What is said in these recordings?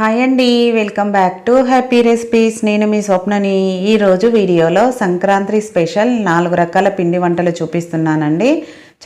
Hi అండి welcome back to happy recipes నేను మీ స్వప్నని ఈరోజు వీడియోలో సంక్రాంతి స్పెషల్ నాలుగు రకాల పిండి వంటలు చూపిస్తున్నానండి.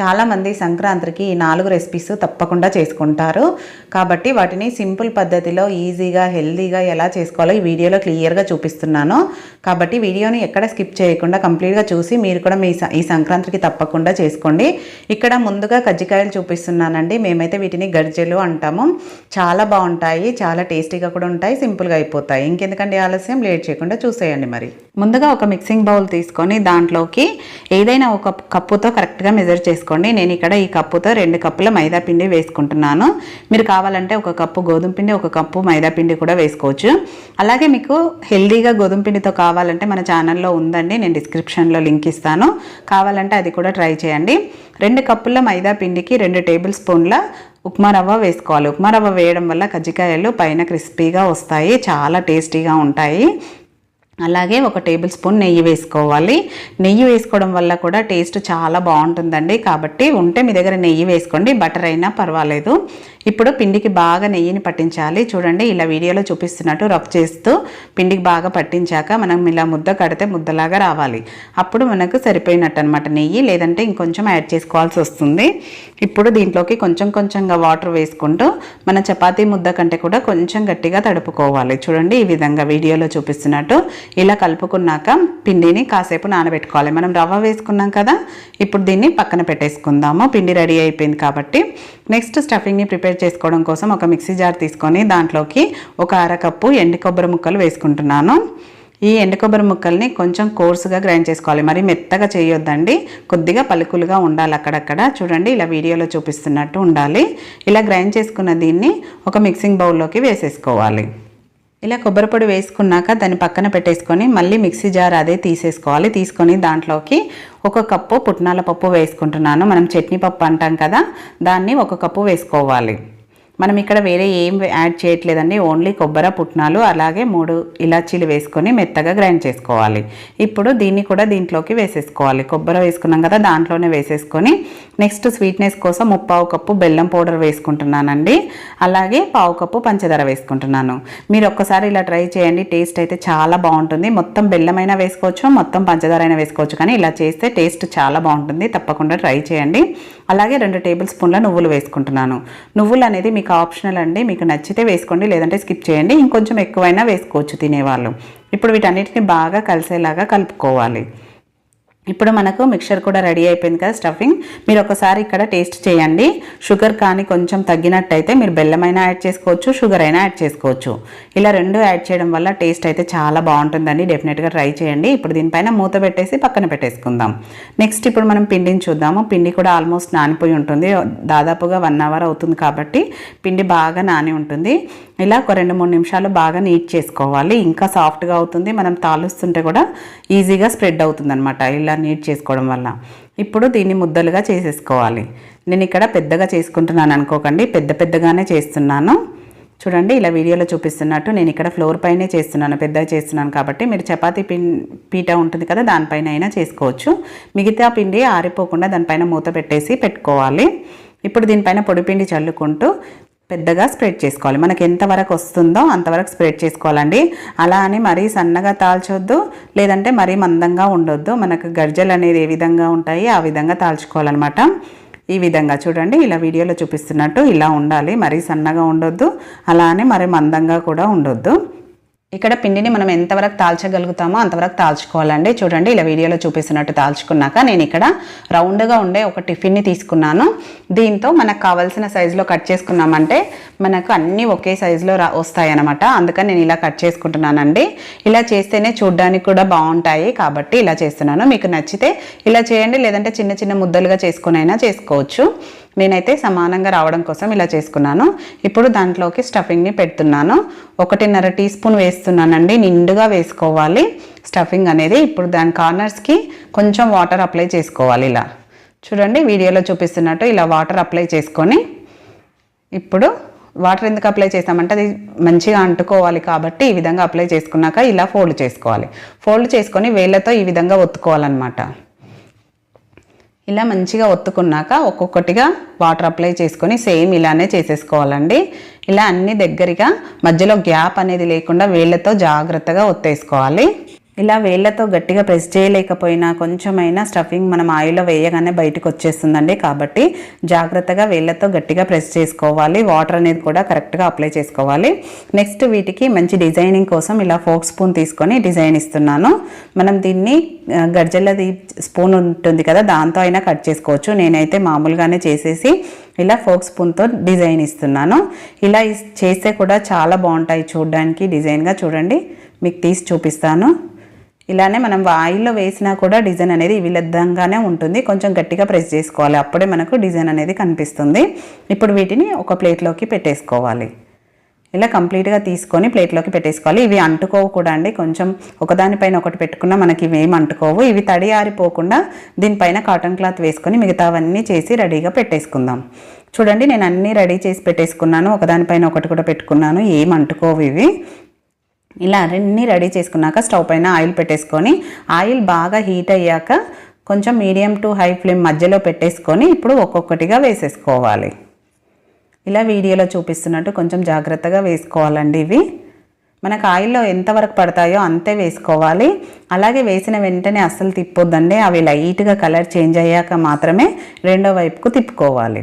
చాలామంది సంక్రాంతికి ఈ నాలుగు రెసిపీస్ తప్పకుండా చేసుకుంటారు. కాబట్టి వాటిని సింపుల్ పద్ధతిలో ఈజీగా హెల్తీగా ఎలా చేసుకోవాలో ఈ వీడియోలో క్లియర్గా చూపిస్తున్నాను. కాబట్టి వీడియోని ఎక్కడ స్కిప్ చేయకుండా కంప్లీట్గా చూసి మీరు కూడా మీ స- ఈ సంక్రాంతికి తప్పకుండా చేసుకోండి. ఇక్కడ ముందుగా కజ్జికాయలు చూపిస్తున్నానండి. మేమైతే వీటిని గర్జెలు అంటాము. చాలా బాగుంటాయి. చాలా టేస్టీగా కూడా ఉంటాయి. సింపుల్గా అయిపోతాయి. ఇంకెందుకంటే ఆలస్యం? లేట్ చేయకుండా చూసేయండి మరి. ముందుగా ఒక మిక్సింగ్ బౌల్ తీసుకొని దాంట్లోకి ఏదైనా ఒక కప్పుతో కరెక్ట్గా మెజర్ చేసుకోండి నేను ఇక్కడ ఈ కప్పుతో రెండు కప్పుల మైదా పిండి వేసుకుంటున్నాను. మీరు కావాలంటే ఒక కప్పు గోధుమ పిండి ఒక కప్పు మైదా పిండి కూడా వేసుకోవచ్చు. అలాగే మీకు హెల్దీగా గోధుమ పిండితో కావాలంటే మన ఛానల్లో ఉందండి. నేను డిస్క్రిప్షన్లో లింక్ ఇస్తాను. కావాలంటే అది కూడా ట్రై చేయండి. రెండు కప్పుల మైదా పిండికి రెండు టేబుల్ స్పూన్ల ఉప్మా రవ్వ వేసుకోవాలి. ఉప్మా రవ్వ వేయడం వల్ల కజ్జికాయలు పైన క్రిస్పీగా వస్తాయి. చాలా టేస్టీగా ఉంటాయి. అలాగే ఒక టేబుల్ స్పూన్ నెయ్యి వేసుకోవాలి. నెయ్యి వేసుకోవడం వల్ల కూడా టేస్ట్ చాలా బాగుంటుందండి. కాబట్టి ఉంటే మీ దగ్గర నెయ్యి వేసుకోండి. బటర్ అయినా పర్వాలేదు. ఇప్పుడు పిండికి బాగా నెయ్యిని పట్టించాలి. చూడండి ఇలా వీడియోలో చూపిస్తున్నట్టు రఫ్ చేస్తూ పిండికి బాగా పట్టించాక మనం ఇలా ముద్ద కడితే ముద్దలాగా రావాలి. అప్పుడు మనకు సరిపోయినట్టు అనమాట నెయ్యి. లేదంటే ఇంకొంచెం యాడ్ చేసుకోవాల్సి వస్తుంది. ఇప్పుడు దీంట్లోకి కొంచెం కొంచెంగా వాటర్ వేసుకుంటూ మన చపాతీ ముద్ద కంటే కూడా కొంచెం గట్టిగా తడుపుకోవాలి. చూడండి ఈ విధంగా వీడియోలో చూపిస్తున్నట్టు ఇలా కలుపుకున్నాక పిండిని కాసేపు నానబెట్టుకోవాలి. మనం రవ్వ వేసుకున్నాం కదా ఇప్పుడు దీన్ని పక్కన పెట్టేసుకుందాము. పిండి రెడీ అయిపోయింది కాబట్టి నెక్స్ట్ స్టఫింగ్ని ప్రిపేర్ చేసుకోవడం కోసం ఒక మిక్సీ జార్ తీసుకొని దాంట్లోకి ఒక అరకప్పు ఎండు కొబ్బరి ముక్కలు వేసుకుంటున్నాను. ఈ ఎండు కొబ్బరి ముక్కల్ని కొంచెం కోర్సుగా గ్రైండ్ చేసుకోవాలి. మరి మెత్తగా చేయొద్దండి. కొద్దిగా పలుకులుగా ఉండాలి అక్కడక్కడ. చూడండి ఇలా వీడియోలో చూపిస్తున్నట్టు ఉండాలి. ఇలా గ్రైండ్ చేసుకున్న దీన్ని ఒక మిక్సింగ్ బౌల్లోకి వేసేసుకోవాలి. ఇలా కొబ్బరి పొడి వేసుకున్నాక దాన్ని పక్కన పెట్టేసుకొని మళ్ళీ మిక్సీ జార్ అదే తీసేసుకోవాలి. తీసుకొని దాంట్లోకి ఒక కప్పు పుట్నాల పప్పు వేసుకుంటున్నాను. మనం చట్నీ పప్పు అంటాం కదా దాన్ని ఒక కప్పు వేసుకోవాలి. మనం ఇక్కడ వేరే ఏం యాడ్ చేయట్లేదండి. ఓన్లీ కొబ్బరి పుట్నాలు అలాగే మూడు ఇలాచీలు వేసుకొని మెత్తగా గ్రైండ్ చేసుకోవాలి. ఇప్పుడు దీన్ని కూడా దీంట్లోకి వేసేసుకోవాలి. కొబ్బరి వేసుకున్నాం కదా దాంట్లోనే వేసేసుకొని నెక్స్ట్ స్వీట్నెస్ కోసం ముప్పావు కప్పు బెల్లం పౌడర్ వేసుకుంటున్నానండి. అలాగే పావు కప్పు పంచదార వేసుకుంటున్నాను. మీరు ఒక్కసారి ఇలా ట్రై చేయండి. టేస్ట్ అయితే చాలా బాగుంటుంది. మొత్తం బెల్లమైనా వేసుకోవచ్చు మొత్తం పంచదార అయినా వేసుకోవచ్చు కానీ ఇలా చేస్తే టేస్ట్ చాలా బాగుంటుంది. తప్పకుండా ట్రై చేయండి. అలాగే రెండు టేబుల్ స్పూన్ల నువ్వులు వేసుకుంటున్నాను. నువ్వులు అనేది మీకు మీకు ఆప్షనల్ అండి. మీకు నచ్చితే వేసుకోండి లేదంటే స్కిప్ చేయండి. ఇంకొంచెం ఎక్కువైనా వేసుకోవచ్చు తినేవాళ్ళు. ఇప్పుడు వీటన్నిటిని బాగా కలిసేలాగా కలుపుకోవాలి. ఇప్పుడు మనకు మిక్చర్ కూడా రెడీ అయిపోయింది కదా స్టఫింగ్. మీరు ఒకసారి ఇక్కడ టేస్ట్ చేయండి. షుగర్ కానీ కొంచెం తగ్గినట్టయితే మీరు బెల్లమైనా యాడ్ చేసుకోవచ్చు షుగర్ అయినా యాడ్ చేసుకోవచ్చు. ఇలా రెండు యాడ్ చేయడం వల్ల టేస్ట్ అయితే చాలా బాగుంటుందండి. డెఫినెట్గా ట్రై చేయండి. ఇప్పుడు దీనిపైన మూత పెట్టేసి పక్కన పెట్టేసుకుందాం. నెక్స్ట్ ఇప్పుడు మనం పిండిని చూద్దాము. పిండి కూడా ఆల్మోస్ట్ నానిపోయి ఉంటుంది. దాదాపుగా వన్ అవర్ అవుతుంది కాబట్టి పిండి బాగా నాని ఉంటుంది. ఇలా ఒక రెండు మూడు నిమిషాలు బాగా నీట్ చేసుకోవాలి. ఇంకా సాఫ్ట్గా అవుతుంది. మనం తాలుస్తుంటే కూడా ఈజీగా స్ప్రెడ్ అవుతుంది ఇలా ఇలా నీట్ చేసుకోవడం వల్ల. ఇప్పుడు దీన్ని ముద్దలుగా చేసేసుకోవాలి. నేను ఇక్కడ పెద్దగా చేసుకుంటున్నాను అనుకోకండి. పెద్ద పెద్దగానే చేస్తున్నాను. చూడండి ఇలా వీడియోలో చూపిస్తున్నట్టు నేను ఇక్కడ ఫ్లోర్ పైనే చేస్తున్నాను. పెద్దగా చేస్తున్నాను కాబట్టి మీరు చపాతీ పిన్ పీట ఉంటుంది కదా దానిపైన అయినా చేసుకోవచ్చు. మిగతా పిండి ఆరిపోకుండా దానిపైన మూత పెట్టేసి పెట్టుకోవాలి. ఇప్పుడు దీనిపైన పొడిపిండి చల్లుకుంటూ పెద్దగా స్ప్రెడ్ చేసుకోవాలి. మనకి ఎంతవరకు వస్తుందో అంతవరకు స్ప్రెడ్ చేసుకోవాలండి. అలా అని మరీ సన్నగా తాల్చొద్దు. లేదంటే మరీ మందంగా ఉండొద్దు. మనకు గర్జలు అనేది ఏ విధంగా ఉంటాయి ఆ విధంగా తాల్చుకోవాలన్నమాట. ఈ విధంగా చూడండి. ఇలా వీడియోలో చూపిస్తున్నట్టు ఇలా ఉండాలి. మరీ సన్నగా ఉండొద్దు. అలా అని మరీ మందంగా కూడా ఉండొద్దు. ఇక్కడ పిండిని మనం ఎంతవరకు తాల్చగలుగుతామో అంతవరకు తాల్చుకోవాలండి. చూడండి ఇలా వీడియోలో చూపిస్తున్నట్టు తాల్చుకున్నాక నేను ఇక్కడ రౌండ్గా ఉండే ఒక టిఫిన్ని తీసుకున్నాను. దీంతో మనకు కావాల్సిన సైజులో కట్ చేసుకున్నామంటే మనకు అన్నీ ఒకే సైజులో రా వస్తాయన్నమాట. అందుకని నేను ఇలా కట్ చేసుకుంటున్నానండి. ఇలా చేస్తేనే చూడడానికి కూడా బాగుంటాయి కాబట్టి ఇలా చేస్తున్నాను. మీకు నచ్చితే ఇలా చేయండి లేదంటే చిన్న చిన్న ముద్దలుగా చేసుకునైనా చేసుకోవచ్చు. నేనైతే సమానంగా రావడం కోసం ఇలా చేసుకున్నాను. ఇప్పుడు దాంట్లోకి స్టఫింగ్ని పెడుతున్నాను. ఒకటిన్నర టీ స్పూన్ వేస్తున్నానండి. నిండుగా వేసుకోవాలి. స్టఫింగ్ అనేది ఇప్పుడు దాని కార్నర్స్కి కొంచెం వాటర్ అప్లై చేసుకోవాలి ఇలా. చూడండి వీడియోలో చూపిస్తున్నట్టు ఇలా వాటర్ అప్లై చేసుకొని ఇప్పుడు వాటర్ ఎందుకు అప్లై చేస్తామంటే అది మంచిగా అంటుకోవాలి కాబట్టి ఈ విధంగా అప్లై చేసుకున్నాక ఇలా ఫోల్డ్ చేసుకోవాలి. ఫోల్డ్ చేసుకొని వేళ్ళతో ఈ విధంగా ఒత్తుకోవాలన్నమాట. ఇలా మంచిగా ఒత్తుకున్నాక ఒక్కొక్కటిగా వాటర్ అప్లై చేసుకొని సేమ్ ఇలానే చేసేసుకోవాలండి. ఇలా అన్ని దగ్గరగా మధ్యలో గ్యాప్ అనేది లేకుండా వేళ్ళతో జాగ్రత్తగా ఒత్తేసుకోవాలి. ఇలా వేళ్ళతో గట్టిగా ప్రెస్ చేయలేకపోయినా కొంచెమైనా స్టఫింగ్ మనం ఆయిల్లో వేయగానే బయటకు వచ్చేస్తుందండి. కాబట్టి జాగ్రత్తగా వేళ్ళతో గట్టిగా ప్రెస్ చేసుకోవాలి. వాటర్ అనేది కూడా కరెక్ట్గా అప్లై చేసుకోవాలి. నెక్స్ట్ వీటికి మంచి డిజైనింగ్ కోసం ఇలా ఫోక్ స్పూన్ తీసుకొని డిజైన్ ఇస్తున్నాను. మనం దీన్ని ఆ, స్పూన్ ఉంటుంది కదా దాంతో అయినా కట్ చేసుకోవచ్చు. నేనైతే మామూలుగానే చేసేసి ఇలా ఫోక్ స్పూన్తో డిజైన్ ఇస్తున్నాను. ఇలా ఇస్- చేస్తే కూడా చాలా బాగుంటాయి చూడడానికి డిజైన్గా చూడండి. మీకు తీసి చూపిస్తాను. ఇలానే మనం ఆయిల్లో వేసినా కూడా డిజైన్ అనేది ఈ విధంగానే ఉంటుంది. కొంచెం గట్టిగా ప్రెస్ చేసుకోవాలి. అప్పుడే మనకు డిజైన్ అనేది కనిపిస్తుంది. ఇప్పుడు వీటిని ఒక ప్లేట్లోకి పెట్టేసుకోవాలి. ఇలా కంప్లీట్గా తీసుకొని ప్లేట్లోకి పెట్టేసుకోవాలి. ఇవి అంటుకోవు కూడా అండి. కొంచెం ఒకదానిపైన ఒకటి పెట్టుకున్నా మనకి ఇవి అంటుకోవు. ఇవి తడి ఆరిపోకుండా దీనిపైన కాటన్ క్లాత్ వేసుకొని మిగతావన్నీ చేసి రెడీగా పెట్టేసుకుందాం. చూడండి నేను అన్నీ రెడీ చేసి పెట్టేసుకున్నాను. ఒకదానిపైన ఒకటి కూడా పెట్టుకున్నాను. ఏం అంటుకోవు ఇవి. ఇలా అన్ని రెడీ చేసుకున్నాక స్టవ్ పైన ఆయిల్ పెట్టేసుకొని ఆయిల్ బాగా హీట్ అయ్యాక కొంచెం మీడియం టు హై ఫ్లేమ్ మధ్యలో పెట్టేసుకొని ఇప్పుడు ఒక్కొక్కటిగా వేసేసుకోవాలి. ఇలా వీడియోలో చూపిస్తున్నట్టు కొంచెం జాగ్రత్తగా వేసుకోవాలండి ఇవి. మనకు ఆయిల్లో ఎంతవరకు పడతాయో అంతే వేసుకోవాలి. అలాగే వేసిన వెంటనే అస్సలు తిప్పొద్దండి. అవి లైట్గా కలర్ చేంజ్ అయ్యాక మాత్రమే రెండో వైపుకు తిప్పుకోవాలి.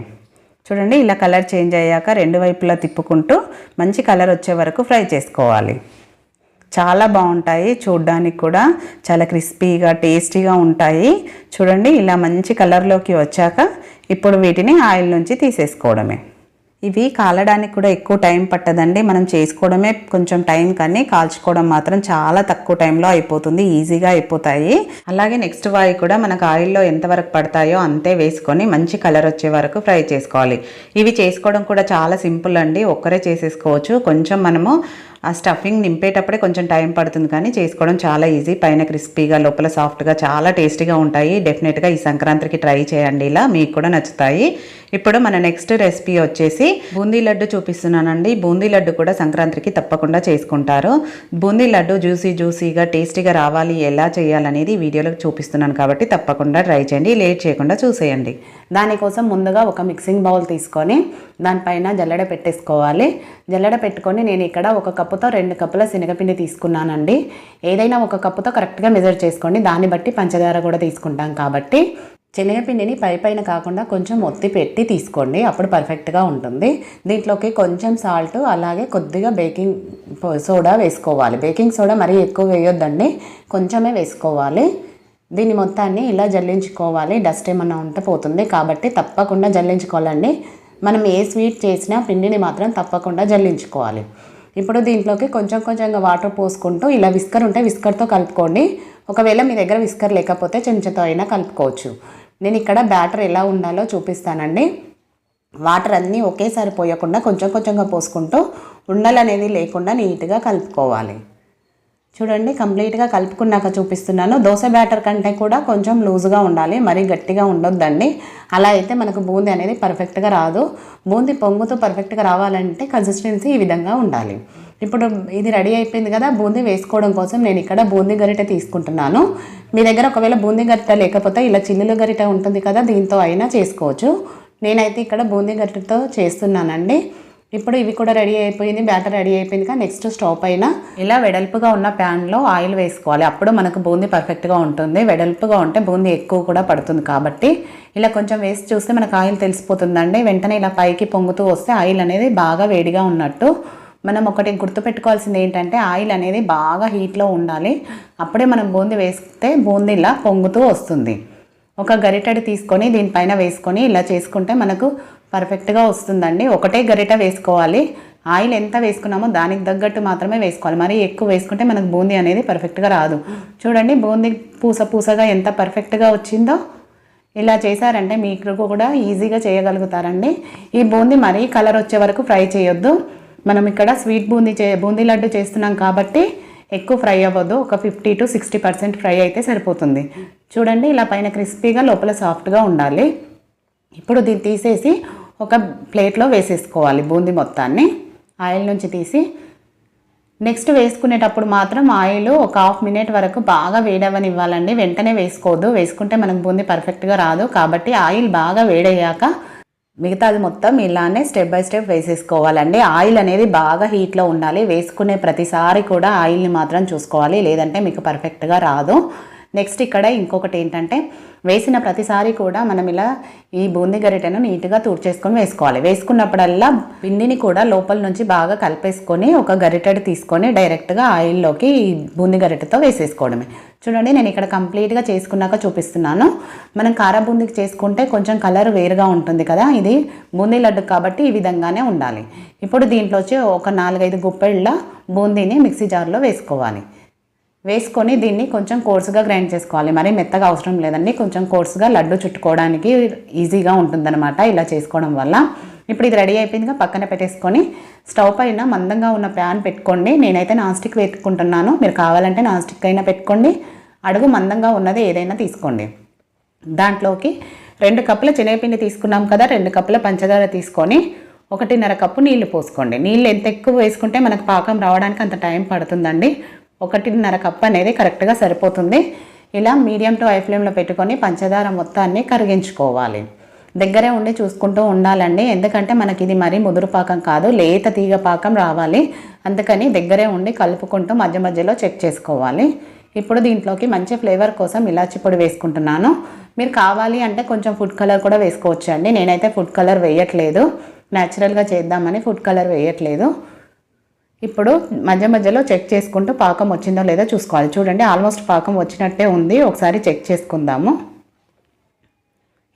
చూడండి ఇలా కలర్ చేంజ్ అయ్యాక రెండు వైపులా తిప్పుకుంటూ మంచి కలర్ వచ్చే వరకు ఫ్రై చేసుకోవాలి. చాలా బాగుంటాయి చూడ్డానికి కూడా. చాలా క్రిస్పీగా టేస్టీగా ఉంటాయి. చూడండి ఇలా మంచి కలర్లోకి వచ్చాక ఇప్పుడు వీటిని ఆయిల్ నుంచి తీసేసుకోవడమే. ఇవి కాలడానికి కూడా ఎక్కువ టైం పట్టదండి. మనం చేసుకోవడమే కొంచెం టైం కానీ కాల్చుకోవడం మాత్రం చాలా తక్కువ టైంలో అయిపోతుంది. ఈజీగా అయిపోతాయి. అలాగే నెక్స్ట్ వాయి కూడా మనకు ఆయిల్లో ఎంతవరకు పడతాయో అంతే వేసుకొని మంచి కలర్ వచ్చే వరకు ఫ్రై చేసుకోవాలి. ఇవి చేసుకోవడం కూడా చాలా సింపుల్ అండి. ఒక్కరే చేసేసుకోవచ్చు. కొంచెం మనము ఆ స్టఫింగ్ నింపేటప్పుడే కొంచెం టైం పడుతుంది కానీ చేసుకోవడం చాలా ఈజీ. పైన క్రిస్పీగా లోపల సాఫ్ట్గా చాలా టేస్టీగా ఉంటాయి. డెఫినెట్గా ఈ సంక్రాంతికి ట్రై చేయండి. ఇలా మీకు కూడా నచ్చుతాయి. ఇప్పుడు మన నెక్స్ట్ రెసిపీ వచ్చేసి బూందీ లడ్డు చూపిస్తున్నానండి. బూందీ లడ్డు కూడా సంక్రాంతికి తప్పకుండా చేసుకుంటారు. బూందీ లడ్డు జ్యూసీ జ్యూసీగా టేస్టీగా రావాలి ఎలా చేయాలనేది వీడియోలో చూపిస్తున్నాను కాబట్టి తప్పకుండా ట్రై చేయండి. లేట్ చేయకుండా చూసేయండి. దానికోసం ముందుగా ఒక మిక్సింగ్ బౌల్ తీసుకొని దానిపైన జల్లెడ పెట్టేసుకోవాలి. జల్లెడ పెట్టుకొని నేను ఇక్కడ ఒక కప్ కప్పుతో రెండు కప్పుల శనగపిండి తీసుకున్నానండి. ఏదైనా ఒక కప్పుతో కరెక్ట్గా మెజర్ చేసుకోండి. దాన్ని బట్టి పంచదార కూడా తీసుకుంటాం కాబట్టి. శనగపిండిని పై పైన కాకుండా కొంచెం ఒత్తి పెట్టి తీసుకోండి. అప్పుడు పర్ఫెక్ట్గా ఉంటుంది. దీంట్లోకి కొంచెం సాల్ట్ అలాగే కొద్దిగా బేకింగ్ సోడా వేసుకోవాలి. బేకింగ్ సోడా మరీ ఎక్కువ వేయొద్దండి. కొంచెమే వేసుకోవాలి. దీని మొత్తాన్ని ఇలా జల్లించుకోవాలి. డస్ట్ ఏమన్నా ఉంటే పోతుంది. కాబట్టి తప్పకుండా జల్లించుకోవాలండి. మనం ఏ స్వీట్ చేసినా పిండిని మాత్రం తప్పకుండా జల్లించుకోవాలి. ఇప్పుడు దీంట్లోకి కొంచెం కొంచెంగా వాటర్ పోసుకుంటూ ఇలా విస్కర్ ఉంటే విస్కర్తో కలుపుకోండి. ఒకవేళ మీ దగ్గర విస్కర్ లేకపోతే చెంచాతో అయినా కలుపుకోవచ్చు. నేను ఇక్కడ బ్యాటర్ ఎలా ఉండాలో చూపిస్తానండి. వాటర్ అన్నీ ఒకేసారి పోయకుండా కొంచెం కొంచెంగా పోసుకుంటూ ఉండలు అనేది లేకుండా నీట్గా కలుపుకోవాలి. చూడండి కంప్లీట్గా కలుపుకున్నాక చూపిస్తున్నాను. దోశ బ్యాటర్ కంటే కూడా కొంచెం లూజ్గా ఉండాలి మరీ గట్టిగా ఉండొద్దండి. అలా అయితే మనకు బూందీ అనేది పర్ఫెక్ట్గా రాదు. బూందీ పొంగుతూ పర్ఫెక్ట్గా రావాలంటే కన్సిస్టెన్సీ ఈ విధంగా ఉండాలి. ఇప్పుడు ఇది రెడీ అయిపోయింది కదా బూందీ వేసుకోవడం కోసం నేను ఇక్కడ బూందీ గరిటె తీసుకుంటున్నాను. మీ దగ్గర ఒకవేళ బూందీ గరిటె లేకపోతే ఇలా చిల్లుల గరిటె ఉంటుంది కదా దీంతో అయినా చేసుకోవచ్చు. నేనైతే ఇక్కడ బూందీ గరిటెతో చేస్తున్నానండి. ఇప్పుడు ఇవి కూడా రెడీ అయిపోయింది బ్యాటర్ రెడీ అయిపోయింది కానీ నెక్స్ట్ స్టవ్ పైన ఇలా వెడల్పుగా ఉన్న ప్యాన్లో ఆయిల్ వేసుకోవాలి. అప్పుడు మనకు బూందీ పర్ఫెక్ట్గా ఉంటుంది. వెడల్పుగా ఉంటే బూందీ ఎక్కువ కూడా పడుతుంది కాబట్టి ఇలా కొంచెం వేసి చూస్తే మనకు ఆయిల్ తెలిసిపోతుందండి. వెంటనే ఇలా పైకి పొంగుతూ వస్తే ఆయిల్ అనేది బాగా వేడిగా ఉన్నట్టు మనం ఒకటి గుర్తుపెట్టుకోవాల్సింది ఏంటంటే ఆయిల్ అనేది బాగా హీట్లో ఉండాలి. అప్పుడే మనం బూందీ వేస్తే బూందీ ఇలా పొంగుతూ వస్తుంది. ఒక గరిటెడు తీసుకొని దీనిపైన వేసుకొని ఇలా చేసుకుంటే మనకు పర్ఫెక్ట్గా వస్తుందండి. ఒకటే గరిట వేసుకోవాలి. ఆయిల్ ఎంత వేసుకున్నామో దానికి తగ్గట్టు మాత్రమే వేసుకోవాలి. మరి ఎక్కువ వేసుకుంటే మనకు బూందీ అనేది పర్ఫెక్ట్గా రాదు. చూడండి బూందీ పూస పూసగా ఎంత పర్ఫెక్ట్గా వచ్చిందో ఇలా చేశారంటే మీకు కూడా ఈజీగా చేయగలుగుతారండి. ఈ బూందీ మరీ కలర్ వచ్చే వరకు ఫ్రై చేయొద్దు. మనం ఇక్కడ స్వీట్ బూందీ చే బూందీ లడ్డు చేస్తున్నాం కాబట్టి ఎక్కువ ఫ్రై అవ్వద్దు. ఒక fifty to sixty percent fry అయితే సరిపోతుంది. చూడండి ఇలా పైన క్రిస్పీగా లోపల సాఫ్ట్గా ఉండాలి. ఇప్పుడు దీన్ని తీసేసి ఒక ప్లేట్లో వేసేసుకోవాలి బూందీ మొత్తాన్ని. ఆయిల్ నుంచి తీసి నెక్స్ట్ వేసుకునేటప్పుడు మాత్రం ఆయిల్ ఒక హాఫ్ మినిట్ వరకు బాగా వేడవనివ్వాలండి. వెంటనే వేసుకోవద్దు. వేసుకుంటే మనకు బూందీ పర్ఫెక్ట్గా రాదు. కాబట్టి ఆయిల్ బాగా వేడయ్యాక మిగతాది మొత్తం ఇలానే స్టెప్ బై స్టెప్ వేసేసుకోవాలండి. ఆయిల్ అనేది బాగా హీట్లో ఉండాలి. వేసుకునే ప్రతిసారి కూడా ఆయిల్ని మాత్రం చూసుకోవాలి. లేదంటే మీకు పర్ఫెక్ట్గా రాదు. నెక్స్ట్ ఇక్కడ ఇంకొకటి ఏంటంటే వేసిన ప్రతిసారి కూడా మనం ఇలా ఈ బూందీ గరిటెను నీట్గా తూర్చేసుకొని వేసుకోవాలి. వేసుకున్నప్పుడల్లా పిండిని కూడా లోపల నుంచి బాగా కలిపేసుకొని ఒక గరిటెడు తీసుకొని డైరెక్ట్గా ఆయిల్లోకి ఈ బూందీ గరిటెతో వేసేసుకోవడమే. చూడండి నేను ఇక్కడ కంప్లీట్గా చేసుకున్నాక చూపిస్తున్నాను. మనం కార బూందీకి చేసుకుంటే కొంచెం కలర్ వేరుగా ఉంటుంది కదా ఇది బూందీ లడ్డు కాబట్టి ఈ విధంగానే ఉండాలి. ఇప్పుడు దీంట్లో వచ్చి ఒక నాలుగైదు గుప్పెళ్ళ బూందీని మిక్సీ జార్లో వేసుకోవాలి. వేసుకొని దీన్ని కొంచెం కోర్సుగా గ్రైండ్ చేసుకోవాలి. మరి మెత్తగా అవసరం లేదండి. కొంచెం కోర్సుగా లడ్డు చుట్టుకోవడానికి ఈజీగా ఉంటుందన్నమాట ఇలా చేసుకోవడం వల్ల. ఇప్పుడు ఇది రెడీ అయిపోయిందిగా పక్కన పెట్టేసుకొని స్టవ్ పైన మందంగా ఉన్న ప్యాన్ పెట్టుకోండి. నేనైతే నాన్ స్టిక్ పెట్టుకుంటున్నాను మీరు కావాలంటే నాన్ స్టిక్ అయినా పెట్టుకోండి. అడుగు మందంగా ఉన్నది ఏదైనా తీసుకోండి. దాంట్లోకి రెండు కప్పుల శనగపిండి తీసుకున్నాం కదా రెండు కప్పుల పంచదార తీసుకొని ఒకటిన్నర కప్పు నీళ్ళు పోసుకోండి. నీళ్ళు ఎంత ఎక్కువ వేసుకుంటే మనకు పాకం రావడానికి అంత టైం పడుతుందండి. ఒకటిన్నర కప్ అనేది కరెక్ట్గా సరిపోతుంది. ఇలా మీడియం టు హై ఫ్లేమ్లో పెట్టుకొని పంచదార మొత్తాన్ని కరిగించుకోవాలి. దగ్గరే ఉండి చూసుకుంటూ ఉండాలండి. ఎందుకంటే మనకి ఇది మరీ ముదురు పాకం కాదు లేత తీగ పాకం రావాలి. అందుకని దగ్గరే ఉండి కలుపుకుంటూ మధ్య మధ్యలో చెక్ చేసుకోవాలి. ఇప్పుడు దీంట్లోకి మంచి ఫ్లేవర్ కోసం ఇలాచి పొడి వేసుకుంటున్నాను. మీరు కావాలి అంటే కొంచెం ఫుడ్ కలర్ కూడా వేసుకోవచ్చు అండి నేనైతే ఫుడ్ కలర్ వేయట్లేదు. న్యాచురల్గా చేద్దామని ఫుడ్ కలర్ వేయట్లేదు. ఇప్పుడు మధ్య మధ్యలో చెక్ చేసుకుంటూ పాకం వచ్చిందో లేదో చూసుకోవాలి. చూడండి ఆల్మోస్ట్ పాకం వచ్చినట్టే ఉంది. ఒకసారి చెక్ చేసుకుందాము.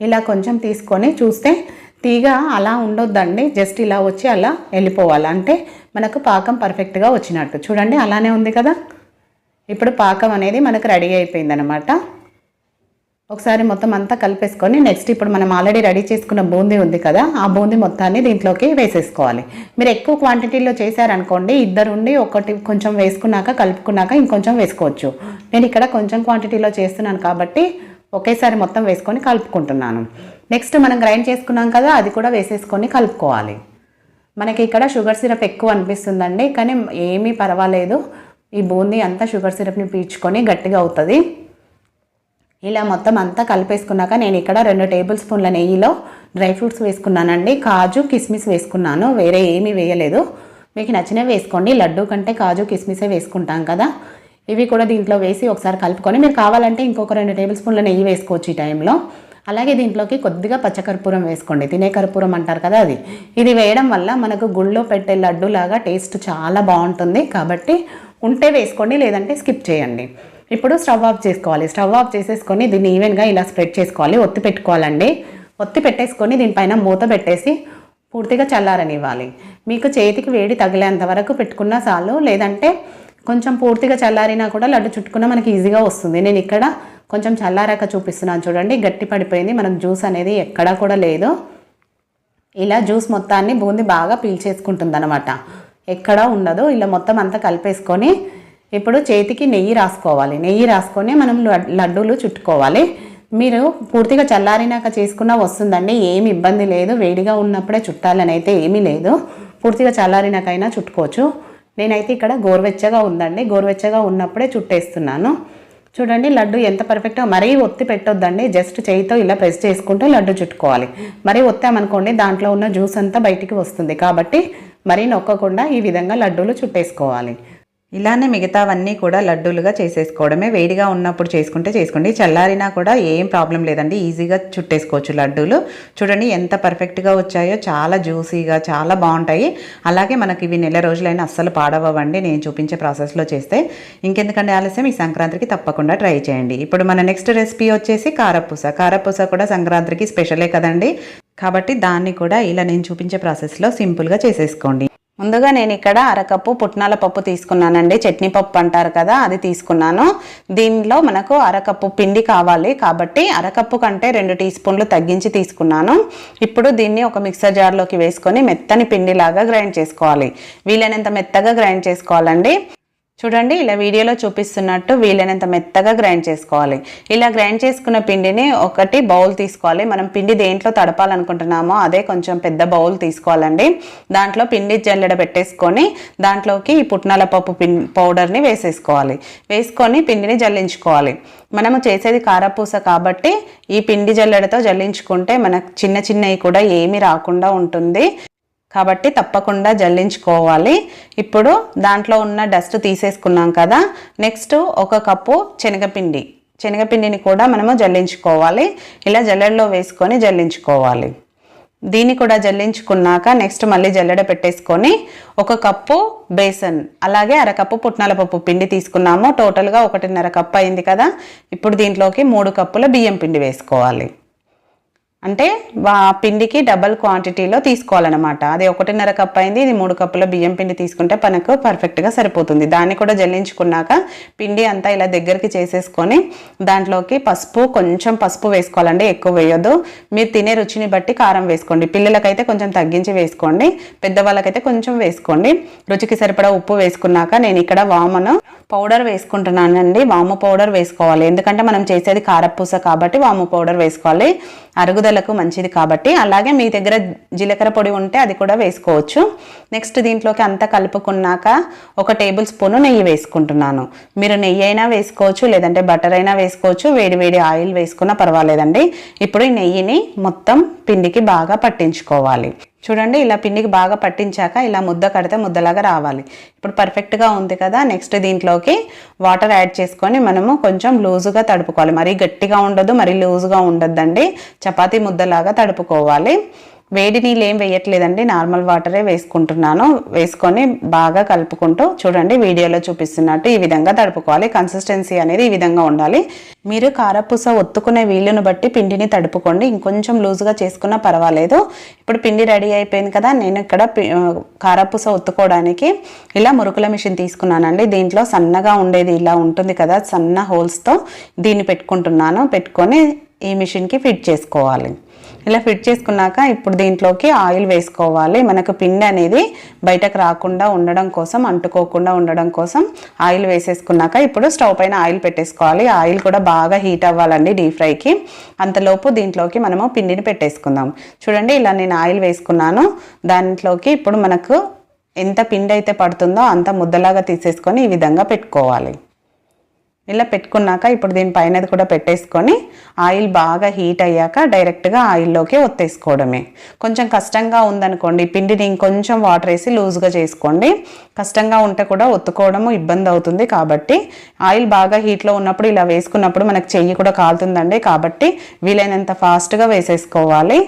ఇలా కొంచెం తీసుకొని చూస్తే తీగ అలా ఉండొద్దండి. జస్ట్ ఇలా వచ్చి అలా వెళ్ళిపోవాలి. అంటే మనకు పాకం పర్ఫెక్ట్గా వచ్చినట్టు. చూడండి అలానే ఉంది కదా? ఇప్పుడు పాకం అనేది మనకు రెడీ అయిపోయిందనమాట ఒకసారి మొత్తం అంతా కలిపేసుకొని నెక్స్ట్ ఇప్పుడు మనం ఆల్రెడీ రెడీ చేసుకున్న బూందీ ఉంది కదా ఆ బూందీ మొత్తాన్ని దీంట్లోకి వేసేసుకోవాలి. మీరు ఎక్కువ క్వాంటిటీలో చేశారనుకోండి ఇద్దరుండి ఒకటి కొంచెం వేసుకున్నాక కలుపుకున్నాక ఇంకొంచెం వేసుకోవచ్చు. నేను ఇక్కడ కొంచెం క్వాంటిటీలో చేస్తున్నాను కాబట్టి ఒకేసారి మొత్తం వేసుకొని కలుపుకుంటున్నాను. నెక్స్ట్ మనం గ్రైండ్ చేసుకున్నాం కదా అది కూడా వేసేసుకొని కలుపుకోవాలి. మనకి ఇక్కడ షుగర్ సిరప్ ఎక్కువ అనిపిస్తుందండి కానీ ఏమీ పర్వాలేదు. ఈ బూందీ అంతా షుగర్ సిరప్ని పీల్చుకొని గట్టిగా అవుతుంది. ఇలా మొత్తం అంతా కలిపేసుకున్నాక నేను ఇక్కడ రెండు టేబుల్ స్పూన్ల నెయ్యిలో డ్రై ఫ్రూట్స్ వేసుకున్నానండి. కాజు కిస్మిస్ వేసుకున్నాను. వేరే ఏమీ వేయలేదు. మీకు నచ్చినవి వేసుకోండి. లడ్డు కంటే కాజు కిస్మిసే వేసుకుంటాం కదా. ఇవి కూడా దీంట్లో వేసి ఒకసారి కలుపుకొని మీరు కావాలంటే ఇంకొక రెండు టేబుల్ స్పూన్ల నెయ్యి వేసుకోవచ్చు ఈ టైంలో. అలాగే దీంట్లోకి కొద్దిగా పచ్చకర్పూరం వేసుకోండి. తినే కర్పూరం అంటారు కదా అది. ఇది వేయడం వల్ల మనకు గుళ్ళో పెట్టే లడ్డు లాగా టేస్ట్ చాలా బాగుంటుంది. కాబట్టి ఉంటే వేసుకోండి లేదంటే స్కిప్ చేయండి. ఇప్పుడు స్టవ్ ఆఫ్ చేసుకోవాలి. స్టవ్ ఆఫ్ చేసేసుకొని దీన్ని ఈవెన్గా ఇలా స్ప్రెడ్ చేసుకోవాలి. ఒత్తి పెట్టుకోవాలండి. ఒత్తి పెట్టేసుకొని దీనిపైన మూత పెట్టేసి పూర్తిగా చల్లారనివ్వాలి. మీకు చేతికి వేడి తగిలేంత వరకు పెట్టుకున్న చాలు. లేదంటే కొంచెం పూర్తిగా చల్లారినా కూడా లడ్డు చుట్టుకున్న మనకి ఈజీగా వస్తుంది. నేను ఇక్కడ కొంచెం చల్లారాక చూపిస్తున్నాను చూడండి. గట్టి పడిపోయింది. మనకు జ్యూస్ అనేది ఎక్కడా కూడా లేదు. ఇలా జ్యూస్ మొత్తాన్ని బూంది బాగా పీల్చేసుకుంటుంది అనమాట ఎక్కడా ఉండదు. ఇలా మొత్తం అంతా కలిపేసుకొని ఇప్పుడు చేతికి నెయ్యి రాసుకోవాలి. నెయ్యి రాసుకొని మనం లడ్డూలు చుట్టుకోవాలి. మీరు పూర్తిగా చల్లారినాక చేసుకున్నా వస్తుందండి. ఏమి ఇబ్బంది లేదు. వేడిగా ఉన్నప్పుడే చుట్టాలని అయితే ఏమీ లేదు. పూర్తిగా చల్లారినాకైనా చుట్టుకోవచ్చు. నేనైతే ఇక్కడ గోరువెచ్చగా ఉందండి. గోరువెచ్చగా ఉన్నప్పుడే చుట్టేస్తున్నాను. చూడండి లడ్డు ఎంత పర్ఫెక్ట్గా మరీ ఒత్తి పెట్టొద్దండి. జస్ట్ చేయితో ఇలా ప్రెస్ చేసుకుంటూ లడ్డు చుట్టుకోవాలి. మరీ ఒత్తామనుకోండి దాంట్లో ఉన్న జ్యూస్ అంతా బయటికి వస్తుంది. కాబట్టి మరీ నొక్కకుండా ఈ విధంగా లడ్డూలు చుట్టేసుకోవాలి. ఇలానే మిగతావన్నీ కూడా లడ్డూలుగా చేసేసుకోవడమే. వేడిగా ఉన్నప్పుడు చేసుకుంటే చేసుకోండి. చల్లారినా కూడా ఏం ప్రాబ్లం లేదండి. ఈజీగా చుట్టేసుకోవచ్చు లడ్డూలు. చూడండి ఎంత పర్ఫెక్ట్గా వచ్చాయో. చాలా జ్యూసీగా చాలా బాగుంటాయి. అలాగే మనకి ఇవి నెల రోజులైనా అస్సలు పాడవండి నేను చూపించే ప్రాసెస్లో చేస్తే ఇంకెందుకంటే ఆలస్యం? ఈ సంక్రాంతికి తప్పకుండా ట్రై చేయండి. ఇప్పుడు మన నెక్స్ట్ రెసిపీ వచ్చేసి కారపూస. కారపూస కూడా సంక్రాంతికి స్పెషలే కదండి. కాబట్టి దాన్ని కూడా ఇలా నేను చూపించే ప్రాసెస్లో సింపుల్గా చేసేసుకోండి. ముందుగా నేను ఇక్కడ అరకప్పు పుట్నాల పప్పు తీసుకున్నానండి. చట్నీ పప్పు అంటారు కదా అది తీసుకున్నాను. దీనిలో మనకు అరకప్పు పిండి కావాలి కాబట్టి అరకప్పు కంటే రెండు టీ స్పూన్లు తగ్గించి తీసుకున్నాను. ఇప్పుడు దీన్ని ఒక మిక్సర్ జార్లోకి వేసుకొని మెత్తని పిండిలాగా గ్రైండ్ చేసుకోవాలి. వీలైనంత మెత్తగా గ్రైండ్ చేసుకోవాలండి. చూడండి ఇలా వీడియోలో చూపిస్తున్నట్టు వీలైనంత మెత్తగా గ్రైండ్ చేసుకోవాలి. ఇలా గ్రైండ్ చేసుకున్న పిండిని ఒకటి బౌల్ తీసుకోవాలి. మనం పిండి దేంట్లో తడపాలనుకుంటున్నామో అదే కొంచెం పెద్ద బౌల్ తీసుకోవాలండి. దాంట్లో పిండి జల్లెడ పెట్టేసుకొని దాంట్లోకి ఈ పుట్నాల పప్పు పౌడర్ని వేసేసుకోవాలి. వేసుకొని పిండిని జల్లించుకోవాలి. మనము చేసేది కారపూస కాబట్టి ఈ పిండి జల్లెడతో జల్లించుకుంటే మనకు చిన్న చిన్నవి కూడా ఏమీ రాకుండా ఉంటుంది. కాబట్టి తప్పకుండా జల్లించుకోవాలి. ఇప్పుడు దాంట్లో ఉన్న డస్ట్ తీసేసుకున్నాం కదా. నెక్స్ట్ ఒక కప్పు శనగపిండి. శనగపిండిని కూడా మనము జల్లించుకోవాలి. ఇలా జల్లెడలో వేసుకొని జల్లించుకోవాలి. దీన్ని కూడా జల్లించుకున్నాక నెక్స్ట్ మళ్ళీ జల్లెడ పెట్టేసుకొని ఒక కప్పు బేసన్ అలాగే అరకప్పు పుట్నాల పప్పు పిండి తీసుకున్నాము. టోటల్గా ఒకటిన్నర కప్పు అయింది కదా. ఇప్పుడు దీంట్లోకి మూడు కప్పుల బియ్యం పిండి వేసుకోవాలి. అంటే వా పిండికి డబల్ క్వాంటిటీలో తీసుకోవాలన్నమాట. అది ఒకటిన్నర కప్ అయింది ఇది మూడు కప్పుల బియ్యం పిండి తీసుకుంటే మనకు పర్ఫెక్ట్గా సరిపోతుంది. దాన్ని కూడా జల్లించుకున్నాక పిండి అంతా ఇలా దగ్గరికి చేసేసుకొని దాంట్లోకి పసుపు కొంచెం పసుపు వేసుకోవాలండి ఎక్కువ వేయొద్దు. మీరు తినే రుచిని బట్టి కారం వేసుకోండి. పిల్లలకైతే కొంచెం తగ్గించి వేసుకోండి. పెద్దవాళ్ళకైతే కొంచెం వేసుకోండి. రుచికి సరిపడా ఉప్పు వేసుకున్నాక నేను ఇక్కడ వామను పౌడర్ వేసుకుంటున్నానండి. వాము పౌడర్ వేసుకోవాలి. ఎందుకంటే మనం చేసేది కారపూస కాబట్టి వాము పౌడర్ వేసుకోవాలి. అరుగుదల పిల్లలకు మంచిది కాబట్టి అలాగే మీ దగ్గర జీలకర్ర పొడి ఉంటే అది కూడా వేసుకోవచ్చు. నెక్స్ట్ దీంట్లోకి అంతా కలుపుకున్నాక ఒక టేబుల్ స్పూను నెయ్యి వేసుకుంటున్నాను. మీరు నెయ్యి అయినా వేసుకోవచ్చు లేదంటే బటర్ అయినా వేసుకోవచ్చు వేడి వేడి ఆయిల్ వేసుకున్నా పర్వాలేదండి. ఇప్పుడు ఈ నెయ్యిని మొత్తం పిండికి బాగా పట్టించుకోవాలి. చూడండి ఇలా పిండికి బాగా పట్టించాక ఇలా ముద్ద కడితే ముద్దలాగా రావాలి. ఇప్పుడు పర్ఫెక్ట్గా ఉంది కదా నెక్స్ట్ దీంట్లోకి వాటర్ యాడ్ చేసుకొని మనము కొంచెం లూజుగా తడుపుకోవాలి. మరీ గట్టిగా ఉండదు మరీ లూజుగా ఉండొద్దండి. చపాతీ ముద్దలాగా తడుపుకోవాలి. వేడి నీళ్ళు ఏం వేయట్లేదండి నార్మల్ వాటరే వేసుకుంటున్నాను. వేసుకొని బాగా కలుపుకుంటూ చూడండి వీడియోలో చూపిస్తున్నట్టు ఈ విధంగా తడుపుకోవాలి. కన్సిస్టెన్సీ అనేది ఈ విధంగా ఉండాలి. మీరు కారపూస ఒత్తుకునే వీలును బట్టి పిండిని తడుపుకోండి. ఇంకొంచెం లూజుగా చేసుకున్నా పర్వాలేదు. ఇప్పుడు పిండి రెడీ అయిపోయింది కదా నేను ఇక్కడ కారపూస ఒత్తుకోవడానికి ఇలా మురుకుల మిషన్ తీసుకున్నానండి. దీంట్లో సన్నగా ఉండేది ఇలా ఉంటుంది కదా సన్న హోల్స్తో దీన్ని పెట్టుకుంటున్నాను. పెట్టుకొని ఈ మిషన్కి ఫిట్ చేసుకోవాలి. ఇలా ఫిట్ చేసుకున్నాక ఇప్పుడు దీంట్లోకి ఆయిల్ వేసుకోవాలి. మనకు పిండి అనేది బయటకు రాకుండా ఉండడం కోసం అంటుకోకుండా ఉండడం కోసం ఆయిల్ వేసేసుకున్నాక ఇప్పుడు స్టవ్ పైన ఆయిల్ పెట్టేసుకోవాలి. ఆయిల్ కూడా బాగా హీట్ అవ్వాలండి డీప్ ఫ్రైకి. అంతలోపు దీంట్లోకి మనము పిండిని పెట్టేసుకుందాం. చూడండి ఇలా నేను ఆయిల్ వేసుకున్నాను. దాంట్లోకి ఇప్పుడు మనకు ఎంత పిండి అయితే పడుతుందో అంత ముద్దలాగా తీసేసుకొని ఈ విధంగా పెట్టుకోవాలి. ఇలా పెట్టుకున్నాక ఇప్పుడు దీని పైన కూడా పెట్టేసుకొని ఆయిల్ బాగా హీట్ అయ్యాక డైరెక్ట్గా ఆయిల్లోకి ఒత్తేసుకోవడమే. కొంచెం కష్టంగా ఉందనుకోండి పిండిని ఇంకొంచెం వాటర్ వేసి లూజ్గా చేసుకోండి. కష్టంగా ఉంటే కూడా ఒత్తుకోవడము ఇబ్బంది అవుతుంది కాబట్టి ఆయిల్ బాగా హీట్లో ఉన్నప్పుడు ఇలా వేసుకున్నప్పుడు మనకు చెయ్యి కూడా కాలుతుందండి కాబట్టి వీలైనంత ఫాస్ట్గా వేసేసుకోవాలి.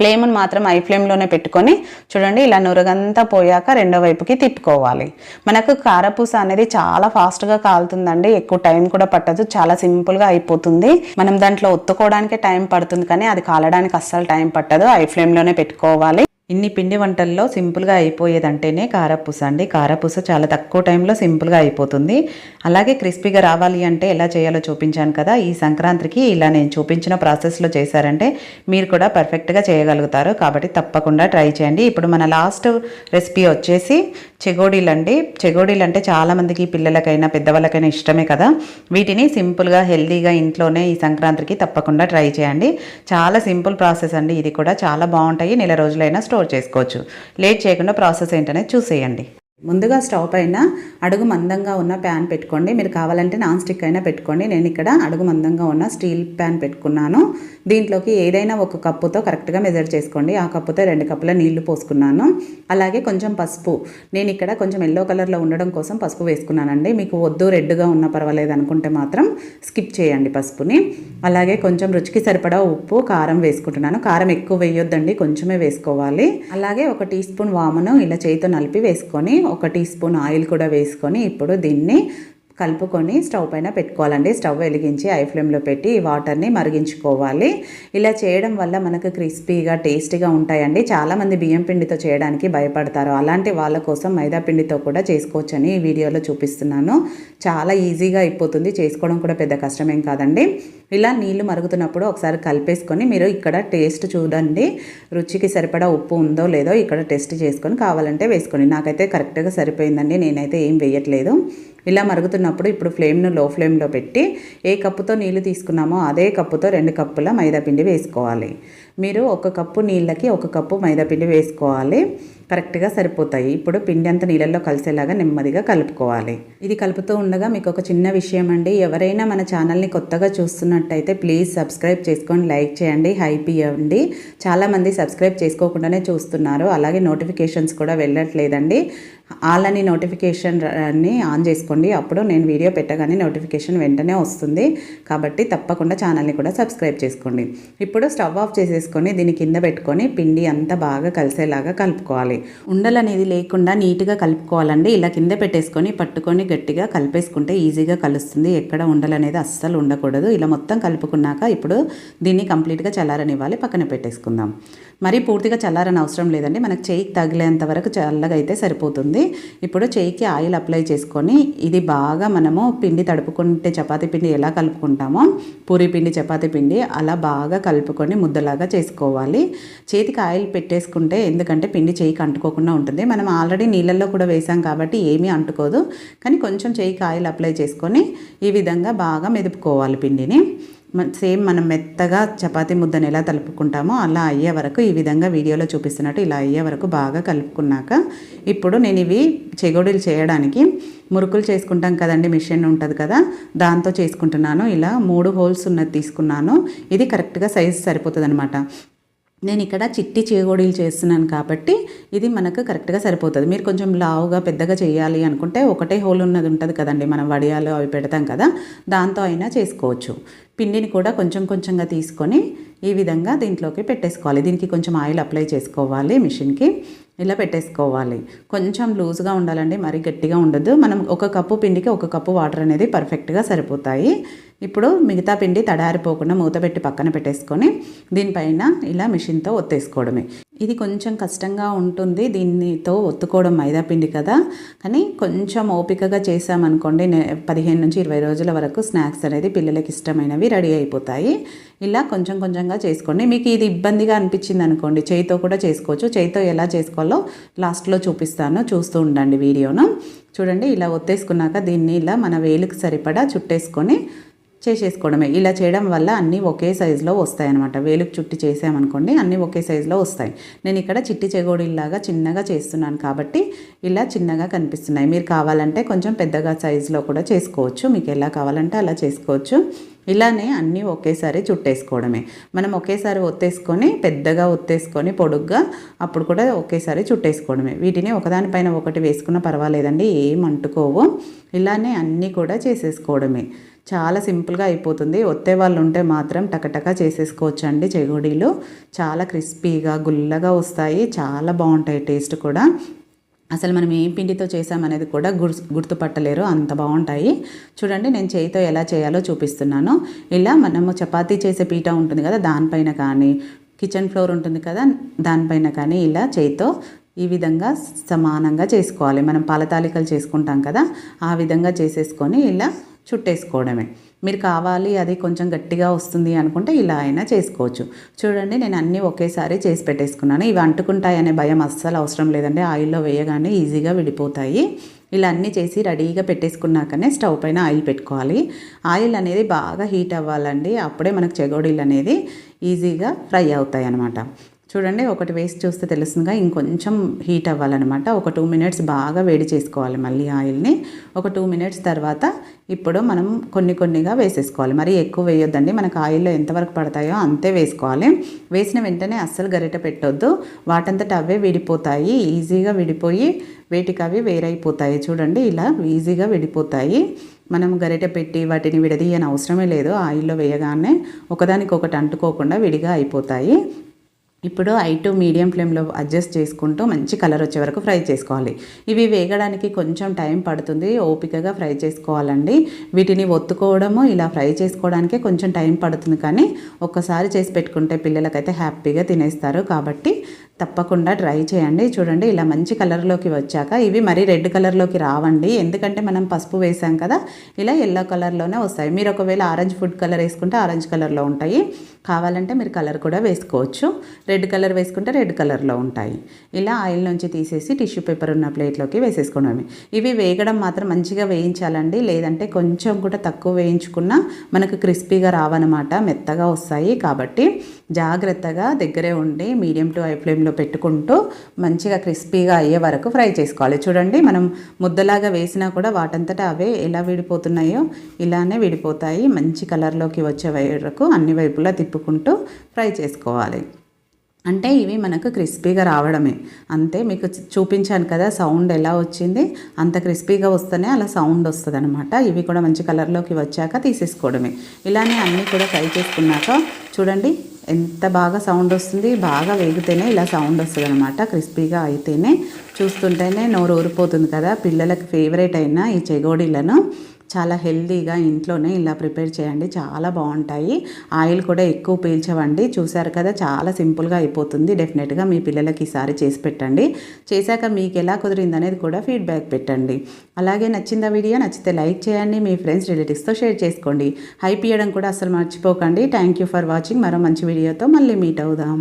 ఫ్లేమ్ను మాత్రం ఐ ఫ్లేమ్లోనే పెట్టుకొని చూడండి ఇలా నురగంతా పోయాక రెండో వైపుకి తిప్పుకోవాలి. మనకు కారపూస అనేది చాలా ఫాస్ట్గా కాలుతుందండి ఎక్కువ టైం కూడా పట్టదు చాలా సింపుల్గా అయిపోతుంది. మనం దాంట్లో ఒత్తుకోవడానికి టైం పడుతుంది కానీ అది కాలడానికి అస్సలు టైం పట్టదు ఐ ఫ్లేమ్లోనే పెట్టుకోవాలి. ఇన్ని పిండి వంటల్లో సింపుల్గా అయిపోయేదంటేనే కారపూస అండి. కారపూస చాలా తక్కువ టైంలో సింపుల్గా అయిపోతుంది. అలాగే క్రిస్పీగా రావాలి అంటే ఎలా చేయాలో చూపించాను కదా ఈ సంక్రాంతికి ఇలా నేను చూపించిన ప్రాసెస్లో చేశారంటే మీరు కూడా పర్ఫెక్ట్గా చేయగలుగుతారు. కాబట్టి తప్పకుండా ట్రై చేయండి. ఇప్పుడు మన లాస్ట్ రెసిపీ వచ్చేసి చెగోడీలు అండి. చెగోడీలు అంటే చాలామందికి పిల్లలకైనా పెద్దవాళ్ళకైనా ఇష్టమే కదా. వీటిని సింపుల్గా హెల్తీగా ఇంట్లోనే ఈ సంక్రాంతికి తప్పకుండా ట్రై చేయండి. చాలా సింపుల్ ప్రాసెస్ అండి. ఇది కూడా చాలా బాగుంటాయి. నెల రోజులైనా స్టోర్ చేసుకోవచ్చు. లేట్ చేయకుండా ప్రాసెస్ ఏంటనేది చూసేయండి. ముందుగా స్టవ్ పైన అడుగు మందంగా ఉన్న ప్యాన్ పెట్టుకోండి. మీరు కావాలంటే నాన్ స్టిక్ అయినా పెట్టుకోండి. నేను ఇక్కడ అడుగు మందంగా ఉన్న స్టీల్ ప్యాన్ పెట్టుకున్నాను. దీంట్లోకి ఏదైనా ఒక కప్పుతో కరెక్ట్గా మెజర్ చేసుకోండి. ఆ కప్పుతో రెండు కప్పుల నీళ్ళు పోసుకున్నాను. అలాగే కొంచెం పసుపు. నేను ఇక్కడ కొంచెం ఎల్లో కలర్లో ఉండడం కోసం పసుపు వేసుకున్నానండి. మీకు వద్దు రెడ్గా ఉన్న పర్వాలేదు అనుకుంటే మాత్రం స్కిప్ చేయండి పసుపుని. అలాగే కొంచెం రుచికి సరిపడా ఉప్పు కారం వేసుకుంటున్నాను. కారం ఎక్కువ వేయొద్దండి కొంచెమే వేసుకోవాలి. అలాగే ఒక టీ స్పూన్ వామును ఇలా చేయితో నలిపి వేసుకొని ఒక టీ స్పూన్ ఆయిల్ కూడా వేసుకొని ఇప్పుడు దీన్ని కలుపుకొని స్టవ్ పైన పెట్టుకోవాలండి. స్టవ్ వెలిగించి ఐ ఫ్లేమ్లో పెట్టి ఈ వాటర్ని మరిగించుకోవాలి. ఇలా చేయడం వల్ల మనకు క్రిస్పీగా టేస్టీగా ఉంటాయండి. చాలామంది బియ్యం పిండితో చేయడానికి భయపడతారు. అలాంటి వాళ్ళ కోసం మైదా పిండితో కూడా చేసుకోవచ్చని ఈ వీడియోలో చూపిస్తున్నాను. చాలా ఈజీగా అయిపోతుంది. చేసుకోవడం కూడా పెద్ద కష్టమేం కాదండి. ఇలా నీళ్ళు మరుగుతున్నప్పుడు ఒకసారి కలిపేసుకొని మీరు ఇక్కడ టేస్ట్ చూడండి. రుచికి సరిపడా ఉప్పు ఉందో లేదో ఇక్కడ టెస్ట్ చేసుకొని కావాలంటే వేసుకోండి. నాకైతే కరెక్ట్గా సరిపోయిందండి. నేనైతే ఏం వేయట్లేదు. ఇలా మరుగుతున్నప్పుడు ఇప్పుడు ఫ్లేమ్ను లో ఫ్లేమ్లో పెట్టి ఏ కప్పుతో నీళ్ళు తీసుకున్నామో అదే కప్పుతో రెండు కప్పుల మైదాపిండి వేసుకోవాలి. మీరు ఒక కప్పు నీళ్ళకి ఒక కప్పు మైదాపిండి వేసుకోవాలి. కరెక్ట్గా సరిపోతాయి. ఇప్పుడు పిండి అంతా నీళ్ళల్లో కలిసేలాగా నెమ్మదిగా కలుపుకోవాలి. ఇది కలుపుతూ ఉండగా మీకు ఒక చిన్న విషయం అండి. ఎవరైనా మన ఛానల్ని కొత్తగా చూస్తున్నట్టయితే ప్లీజ్ సబ్స్క్రైబ్ చేసుకొని లైక్ చేయండి. హైప్ ఇవ్వండి. చాలామంది సబ్స్క్రైబ్ చేసుకోకుండానే చూస్తున్నారు. అలాగే నోటిఫికేషన్స్ కూడా వెళ్ళట్లేదండి. ఆలని నోటిఫికేషన్ అన్ని ఆన్ చేసుకోండి. అప్పుడు నేను వీడియో పెట్టగానే నోటిఫికేషన్ వెంటనే వస్తుంది. కాబట్టి తప్పకుండా ఛానల్ని కూడా సబ్స్క్రైబ్ చేసుకోండి. ఇప్పుడు స్టవ్ ఆఫ్ చేసేసుకొని దీని కింద పెట్టుకొని పిండి అంతా బాగా కలిసేలాగా కలుపుకోవాలి. ఉండలు అనేది లేకుండా నీట్గా కలుపుకోవాలండి. ఇలా కింద పెట్టేసుకొని పట్టుకొని గట్టిగా కలిపేసుకుంటే ఈజీగా కలుస్తుంది. ఎక్కడ ఉండలు అనేది అస్సలు ఉండకూడదు. ఇలా మొత్తం కలుపుకున్నాక ఇప్పుడు దీన్ని కంప్లీట్గా చల్లారనివ్వాలి. పక్కన పెట్టేసుకుందాం. మరి పూర్తిగా చల్లారని అవసరం లేదండి. మనకు చేయికి తగిలేంత వరకు చల్లగా అయితే సరిపోతుంది. ఇప్పుడు చేయికి ఆయిల్ అప్లై చేసుకొని ఇది బాగా మనము పిండి తడుపుకుంటే చపాతీ పిండి ఎలా కలుపుకుంటామో పూరి పిండి చపాతీ పిండి అలా బాగా కలుపుకొని ముద్దలాగా చేసుకోవాలి. చేతికి ఆయిల్ పెట్టేసుకుంటే ఎందుకంటే పిండి చేయికి అంటుకోకుండా ఉంటుంది. మనం ఆల్రెడీ నీళ్ళల్లో కూడా వేసాం కాబట్టి ఏమీ అంటుకోదు. కానీ కొంచెం చేయికి ఆయిల్ అప్లై చేసుకొని ఈ విధంగా బాగా మెదుపుకోవాలి పిండిని. సేమ్ మనం మెత్తగా చపాతీ ముద్దను ఎలా తలుపుకుంటామో అలా అయ్యే వరకు ఈ విధంగా వీడియోలో చూపిస్తున్నట్టు ఇలా అయ్యే వరకు బాగా కలుపుకున్నాక ఇప్పుడు నేను ఇవి చెగోడీలు చేయడానికి మురుకులు చేసుకుంటాం కదండి మిషన్ ఉంటుంది కదా దాంతో చేసుకుంటున్నాను. ఇలా మూడు హోల్స్ ఉన్నది తీసుకున్నాను. ఇది కరెక్ట్గా సైజ్ సరిపోతుంది అనమాట నేను ఇక్కడ చిట్టి చేగోడీలు చేస్తున్నాను కాబట్టి ఇది మనకు కరెక్ట్గా సరిపోతుంది. మీరు కొంచెం లావుగా పెద్దగా చేయాలి అనుకుంటే ఒకటే హోల్ ఉన్నది ఉంటుంది కదండి. మనం వడియాలు అవి పెడతాం కదా దాంతో అయినా చేసుకోవచ్చు. పిండిని కూడా కొంచెం కొంచెంగా తీసుకొని ఈ విధంగా దీంట్లోకి పెట్టేసుకోవాలి. దీనికి కొంచెం ఆయిల్ అప్లై చేసుకోవాలి మిషన్కి. ఇలా పెట్టేసుకోవాలి. కొంచెం లూజ్గా ఉండాలండి. మరీ గట్టిగా ఉండదు. మనం ఒక కప్పు పిండికి ఒక కప్పు వాటర్ అనేది పర్ఫెక్ట్గా సరిపోతాయి. ఇప్పుడు మిగతా పిండి తడారిపోకుండా మూత పెట్టి పక్కన పెట్టేసుకొని దీనిపైన ఇలా మిషన్తో ఒత్తేసుకోవడమే. ఇది కొంచెం కష్టంగా ఉంటుంది దీనితో ఒత్తుకోవడం మైదా పిండి కదా. కానీ కొంచెం ఓపికగా చేసామనుకోండి నే- పదిహేను నుంచి ఇరవై రోజుల వరకు స్నాక్స్ అనేది పిల్లలకి ఇష్టమైనవి రెడీ అయిపోతాయి. ఇలా కొంచెం కొంచెంగా చేసుకోండి. మీకు ఇది ఇబ్బందిగా అనిపించింది అనుకోండి చేయితో కూడా చేసుకోవచ్చు. చేయితో ఎలా చేసుకోవాలో లాస్ట్లో చూపిస్తాను చూస్తూ ఉండండి వీడియోను. చూడండి ఇలా ఒత్తేసుకున్నాక దీన్ని ఇలా మన వేలుకి సరిపడా చుట్టేసుకొని చేసేసుకోవడమే. ఇలా చేయడం వల్ల అన్నీ ఒకే సైజులో వస్తాయి అనమాట వేలుకు చుట్టి చేసామనుకోండి అన్నీ ఒకే సైజులో వస్తాయి. నేను ఇక్కడ చిట్టి చెగోడీలాగా చిన్నగా చేస్తున్నాను కాబట్టి ఇలా చిన్నగా కనిపిస్తున్నాయి. మీరు కావాలంటే కొంచెం పెద్దగా సైజులో కూడా చేసుకోవచ్చు. మీకు ఎలా కావాలంటే అలా చేసుకోవచ్చు. ఇలానే అన్నీ ఒకేసారి చుట్టేసుకోవడమే. మనం ఒకేసారి ఒత్తేసుకొని పెద్దగా ఒత్తేసుకొని పొడుగ్గా అప్పుడు కూడా ఒకేసారి చుట్టేసుకోవడమే. వీటిని ఒకదానిపైన ఒకటి వేసుకున్న పర్వాలేదండి ఏం అంటుకోవు. ఇలానే అన్నీ కూడా చేసేసుకోవడమే. చాలా సింపుల్గా అయిపోతుంది. ఒత్తే వాళ్ళు ఉంటే మాత్రం టకటక చేసేసుకోవచ్చు అండి చెగుడీలు. చాలా క్రిస్పీగా గుల్లగా వస్తాయి. చాలా బాగుంటాయి టేస్ట్ కూడా. అసలు మనం ఏం పిండితో చేసామనేది కూడా గుర్ గుర్తుపట్టలేరు. అంత బాగుంటాయి. చూడండి నేను చేయితో ఎలా చేయాలో చూపిస్తున్నాను. ఇలా మనము చపాతీ చేసే పీట ఉంటుంది కదా దానిపైన కానీ కిచెన్ ఫ్లోర్ ఉంటుంది కదా దానిపైన కానీ ఇలా చేయితో ఈ విధంగా సమానంగా చేసుకోవాలి. మనం పాలతాలికలు చేసుకుంటాం కదా ఆ విధంగా చేసేసుకొని ఇలా చుట్టేసుకోవడమే. మీరు కావాలి అది కొంచెం గట్టిగా వస్తుంది అనుకుంటే ఇలా అయినా చేసుకోవచ్చు. చూడండి నేను అన్నీ ఒకేసారి చేసి పెట్టేసుకున్నాను. ఇవి అంటుకుంటాయనే భయం అస్సలు అవసరం లేదండి. ఆయిల్లో వేయగానే ఈజీగా విడిపోతాయి. ఇలా అన్నీ చేసి రెడీగా పెట్టేసుకున్నాకనే స్టవ్ పైన ఆయిల్ పెట్టుకోవాలి. ఆయిల్ అనేది బాగా హీట్ అవ్వాలండి. అప్పుడే మనకు చెగోడీలు అనేది ఈజీగా ఫ్రై అవుతాయి అన్నమాట చూడండి ఒకటి వేసి చూస్తే తెలుస్తుందిగా ఇంకొంచెం హీట్ అవ్వాలన్నమాట. ఒక టూ మినిట్స్ బాగా వేడి చేసుకోవాలి మళ్ళీ ఆయిల్ని. ఒక టూ మినిట్స్ తర్వాత ఇప్పుడు మనం కొన్ని కొన్నిగా వేసేసుకోవాలి. మరి ఎక్కువ వేయొద్దండి మనకు ఆయిల్లో ఎంతవరకు పడతాయో అంతే వేసుకోవాలి. వేసిన వెంటనే అస్సలు గరిట పెట్టొద్దు. వాటంతట అవే విడిపోతాయి. ఈజీగా విడిపోయి వేటికి అవి వేరైపోతాయి. చూడండి ఇలా ఈజీగా విడిపోతాయి. మనం గరిటె పెట్టి వాటిని విడదీయని అవసరమే లేదు. ఆయిల్లో వేయగానే ఒకదానికొకటి అంటుకోకుండా విడిగా అయిపోతాయి. ఇప్పుడు ఐ టు మీడియం ఫ్లేమ్లో అడ్జస్ట్ చేసుకుంటూ మంచి కలర్ వచ్చే వరకు ఫ్రై చేసుకోవాలి. ఇవి వేగడానికి కొంచెం టైం పడుతుంది ఓపికగా ఫ్రై చేసుకోవాలండి. వీటిని ఒత్తుకోవడము ఇలా ఫ్రై చేసుకోవడానికే కొంచెం టైం పడుతుంది కానీ ఒక్కసారి చేసి పెట్టుకుంటే పిల్లలకైతే హ్యాపీగా తినేస్తారు. కాబట్టి తప్పకుండా ట్రై చేయండి. చూడండి ఇలా మంచి కలర్లోకి వచ్చాక ఇవి మరీ రెడ్ కలర్లోకి రావండి. ఎందుకంటే మనం పసుపు వేసాం కదా ఇలా ఎల్లో కలర్లోనే వస్తాయి. మీరు ఒకవేళ ఆరెంజ్ ఫుడ్ కలర్ వేసుకుంటే ఆరెంజ్ కలర్లో ఉంటాయి. కావాలంటే మీరు కలర్ కూడా వేసుకోవచ్చు. రెడ్ కలర్ వేసుకుంటే రెడ్ కలర్లో ఉంటాయి. ఇలా ఆయిల్ నుంచి తీసేసి టిష్యూ పేపర్ ఉన్న ప్లేట్లోకి వేసేసుకోవడమే ఇవి వేగడం మాత్రం మంచిగా వేయించాలండి. లేదంటే కొంచెం కూడా తక్కువ వేయించుకున్నా మనకు క్రిస్పీగా రావన్నమాట. మెత్తగా వస్తాయి కాబట్టి జాగ్రత్తగా దగ్గరే ఉండి మీడియం టు హై ఫ్లేమ్లో పెట్టుకుంటూ మంచిగా క్రిస్పీగా అయ్యే వరకు ఫ్రై చేసుకోవాలి. చూడండి మనం ముద్దలాగా వేసినా కూడా వాటంతటా అవే ఎలా విడిపోతున్నాయో ఇలానే విడిపోతాయి. మంచి కలర్లోకి వచ్చే వరకు అన్ని వైపులా తిప్పుకుంటూ ఫ్రై చేసుకోవాలి. అంటే ఇవి మనకు క్రిస్పీగా రావడమే. అంతే మీకు చూపించాను కదా సౌండ్ ఎలా వచ్చింది? అంత క్రిస్పీగా వస్తేనే అలా సౌండ్ వస్తుంది అనమాట ఇవి కూడా మంచి కలర్లోకి వచ్చాక తీసేసుకోవడమే. ఇలానే అన్నీ కూడా ఫ్రై చేసుకున్నాక చూడండి ఎంత బాగా సౌండ్ వస్తుంది బాగా వేగితేనే ఇలా సౌండ్ వస్తుంది అనమాట క్రిస్పీగా అయితేనే చూస్తుంటేనే నోరు ఊరిపోతుంది కదా. పిల్లలకి ఫేవరెట్ అయిన ఈ చెగోడీలను చాలా హెల్దీగా ఇంట్లోనే ఇలా ప్రిపేర్ చేయండి. చాలా బాగుంటాయి. ఆయిల్ కూడా ఎక్కువ పీల్చవండి. చూసారు కదా చాలా సింపుల్గా అయిపోతుంది. డెఫినెట్గా మీ పిల్లలకి ఈసారి చేసి పెట్టండి. చేశాక మీకు ఎలా కుదిరింది అనేది కూడా ఫీడ్బ్యాక్ పెట్టండి. అలాగే నచ్చిందా వీడియో నచ్చితే లైక్ చేయండి. మీ ఫ్రెండ్స్ రిలేటివ్స్తో షేర్ చేసుకోండి. హైప్ ఇవ్వడం కూడా అసలు మర్చిపోకండి. Thank you for watching. మరో మంచి వీడియోతో మళ్ళీ మీట్ అవుదాం.